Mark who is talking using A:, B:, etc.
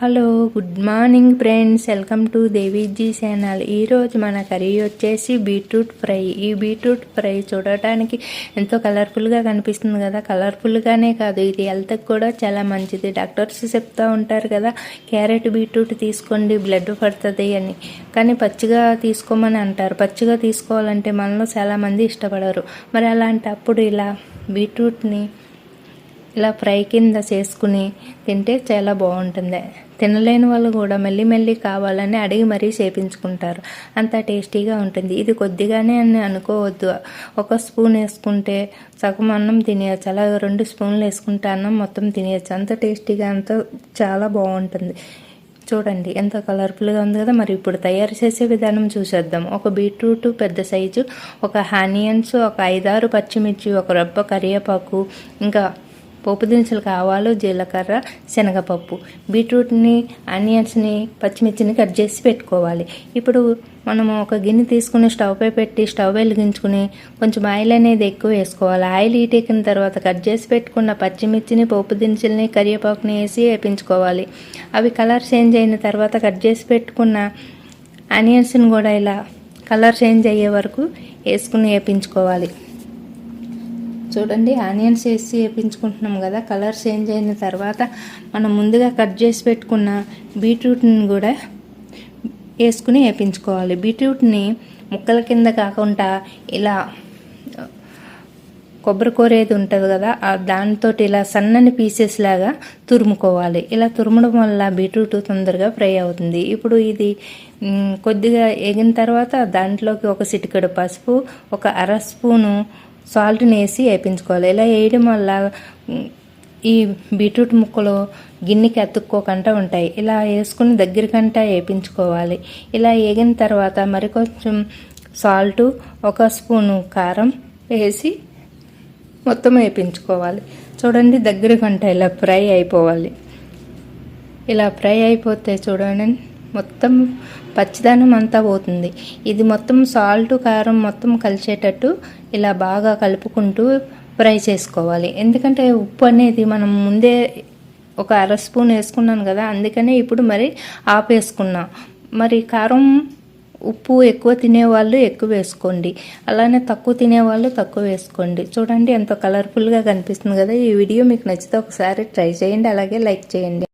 A: Hello good morning friends. Welcome to Deviji channel. ఈరోజు మన curry వచ్చేసి బీట్రూట్ ఫ్రై. ఈ బీట్రూట్ ఫ్రై చూడటానికి ఎంతో కలర్ఫుల్గా కనిపిస్తుంది కదా. కలర్ఫుల్గానే కాదు ఇది హెల్త్కి కూడా చాలా మంచిది. డాక్టర్స్ చెప్తూ ఉంటారు కదా క్యారెట్ బీట్రూట్ తీసుకోండి బ్లడ్ పడుతుంది అని. కానీ పచ్చిగా తీసుకోమని అంటారు. పచ్చిగా తీసుకోవాలంటే మనలో చాలామంది ఇష్టపడరు. మరి అలాంటప్పుడు ఇలా బీట్రూట్ని ఇలా ఫ్రై కింద చేసుకుని తింటే చాలా బాగుంటుంది. తినలేని వాళ్ళు కూడా మెల్లి మెల్లి కావాలని అడిగి మరీ చేపించుకుంటారు. అంత టేస్టీగా ఉంటుంది. ఇది కొద్దిగానే అని అనుకోవద్దు. ఒక స్పూన్ వేసుకుంటే సగం అన్నం తినేయచ్చు. అలాగే రెండు స్పూన్లు వేసుకుంటే అన్నం మొత్తం తినేయచ్చు. అంత టేస్టీగా అంత చాలా బాగుంటుంది. చూడండి ఎంత కలర్ఫుల్గా ఉంది కదా. మరి ఇప్పుడు తయారు చేసే విధానం చూసేద్దాం. ఒక బీట్రూట్ పెద్ద సైజు ఒక ఆనియన్స్ ఒక ఐదారు పచ్చిమిర్చి ఒక రబ్బ కరివేపాకు ఇంకా పోపు దినుసులు ఆవాలు జీలకర్ర శనగపప్పు. బీట్రూట్ని ఆనియన్స్ని పచ్చిమిర్చిని కట్ చేసి పెట్టుకోవాలి. ఇప్పుడు మనము ఒక గిన్నె తీసుకుని స్టవ్పై పెట్టి స్టవ్ వెలిగించుకుని కొంచెం ఆయిల్ అనేది ఎక్కువ వేసుకోవాలి. ఆయిల్ హీట్ ఎక్కిన తర్వాత కట్ చేసి పెట్టుకున్న పచ్చిమిర్చిని పోపు దినుసుల్ని కరివేపాకుని వేసి వేపించుకోవాలి. అవి కలర్ చేంజ్ అయిన తర్వాత కట్ చేసి పెట్టుకున్న ఆనియన్స్ని కూడా ఇలా కలర్ చేంజ్ అయ్యే వరకు వేసుకుని వేపించుకోవాలి. చూడండి ఆనియన్స్ వేసి వేపించుకుంటున్నాం కదా కలర్ చేంజ్ అయిన తర్వాత మనం ముందుగా కట్ చేసి పెట్టుకున్న బీట్రూట్ని కూడా వేసుకుని వేపించుకోవాలి. బీట్రూట్ని ముక్కల కింద కాకుండా ఇలా కొబ్బరి కూర ఉంటుంది కదా దానితో ఇలా సన్నని పీసెస్ లాగా తురుముకోవాలి. ఇలా తురుమడం వల్ల బీట్రూట్ తొందరగా ఫ్రై అవుతుంది. ఇప్పుడు ఇది కొద్దిగా ఎగిన తర్వాత దాంట్లోకి ఒక సిటికడు పసుపు ఒక అర స్పూను సాల్ట్ని వేసి వేయించుకోవాలి. ఇలా వేయడం వల్ల ఈ బీట్రూట్ ముక్కలు గిన్నెకి అతుక్కోకుండా ఉంటాయి. ఇలా వేసుకుని దగ్గరకంటా వేయించుకోవాలి. ఇలా వేగిన తర్వాత మరి కొంచెం సాల్ట్ ఒక స్పూను కారం వేసి మొత్తం వేయించుకోవాలి. చూడండి దగ్గరకంట ఇలా ఫ్రై అయిపోవాలి. ఇలా ఫ్రై అయిపోతే చూడండి. మొత్తం పచ్చిదనం అంతా పోతుంది. ఇది మొత్తం సాల్ట్ కారం మొత్తం కలిసేటట్టు ఇలా బాగా కలుపుకుంటూ ఫ్రై చేసుకోవాలి. ఎందుకంటే ఉప్పు అనేది మనం ముందే ఒక అర స్పూన్ వేసుకున్నాను కదా అందుకనే ఇప్పుడు మరి ఆపేసుకున్నా మరి కారం ఉప్పు ఎక్కువ తినేవాళ్ళు ఎక్కువ వేసుకోండి. అలానే తక్కువ తినేవాళ్ళు తక్కువ వేసుకోండి. చూడండి ఎంతో కలర్ఫుల్గా కనిపిస్తుంది కదా ఈ వీడియో. మీకు నచ్చితే ఒకసారి ట్రై చేయండి. అలాగే లైక్ చేయండి.